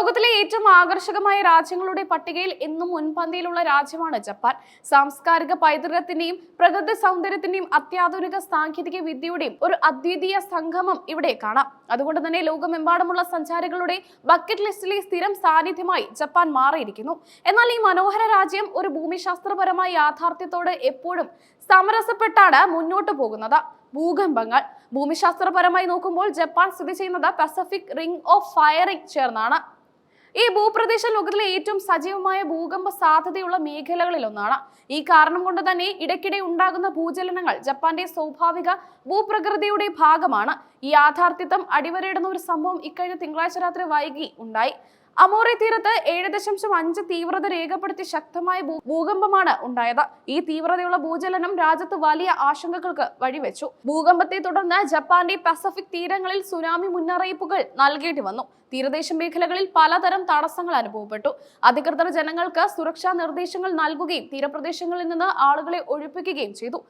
ലോകത്തിലെ ഏറ്റവും ആകർഷകമായ രാജ്യങ്ങളുടെ പട്ടികയിൽ എന്നും മുൻപന്തിയിലുള്ള രാജ്യമാണ് ജപ്പാൻ. സാംസ്കാരിക പൈതൃകത്തിന്റെയും പ്രകൃതി സൗന്ദര്യത്തിന്റെയും അത്യാധുനിക സാങ്കേതിക വിദ്യയുടെയും ഒരു അദ്വിതീയ സംഗമം ഇവിടെ കാണാം. അതുകൊണ്ട് തന്നെ ലോകമെമ്പാടുമുള്ള സഞ്ചാരികളുടെ ബക്കറ്റ് ലിസ്റ്റിലെ സ്ഥിരം സാന്നിധ്യമായി ജപ്പാൻ മാറിയിരിക്കുന്നു. എന്നാൽ ഈ മനോഹര രാജ്യം ഒരു ഭൂമിശാസ്ത്രപരമായ യാഥാർത്ഥ്യത്തോട് എപ്പോഴും സമരസപ്പെട്ടാണ് മുന്നോട്ട് പോകുന്നത്. ഭൂകമ്പങ്ങൾ. ഭൂമിശാസ്ത്രപരമായി നോക്കുമ്പോൾ ജപ്പാൻ സ്ഥിതി ചെയ്യുന്നത് പസഫിക് റിംഗ് ഓഫ് ഫയറിംഗ് ചേർന്നാണ്. ഈ ഭൂപ്രദേശം ലോകത്തിലെ ഏറ്റവും സജീവമായ ഭൂകമ്പ സാധ്യതയുള്ള മേഖലകളിൽ ഒന്നാണ് ഈ കാരണം കൊണ്ട് തന്നെ ഇടയ്ക്കിടെ ഉണ്ടാകുന്ന ഭൂചലനങ്ങൾ ജപ്പാന്റെ സ്വാഭാവിക ഭൂപ്രകൃതിയുടെ ഭാഗമാണ്. ഈ യാഥാർത്ഥ്യത്വം അടിവരയിടുന്ന ഒരു സംഭവം ഇക്കഴിഞ്ഞ തിങ്കളാഴ്ച രാത്രി വൈകി ഉണ്ടായി. അമോറി തീരത്ത് ഏഴ് ദശാംശം അഞ്ച് തീവ്രത രേഖപ്പെടുത്തി ശക്തമായ ഭൂകമ്പമാണ് ഉണ്ടായത്. ഈ തീവ്രതയുള്ള ഭൂചലനം രാജ്യത്ത് വലിയ ആശങ്കകൾക്ക് വഴിവെച്ചു. ഭൂകമ്പത്തെ തുടർന്ന് ജപ്പാന്റെ പസഫിക് തീരങ്ങളിൽ സുനാമി മുന്നറിയിപ്പുകൾ നൽകേണ്ടി വന്നു. തീരദേശ മേഖലകളിൽ പലതരം തടസ്സങ്ങൾ അനുഭവപ്പെട്ടു. അധികൃതർ ജനങ്ങൾക്ക് സുരക്ഷാ നിർദ്ദേശങ്ങൾ നൽകുകയും തീരപ്രദേശങ്ങളിൽ നിന്ന് ആളുകളെ ഒഴിപ്പിക്കുകയും ചെയ്തു.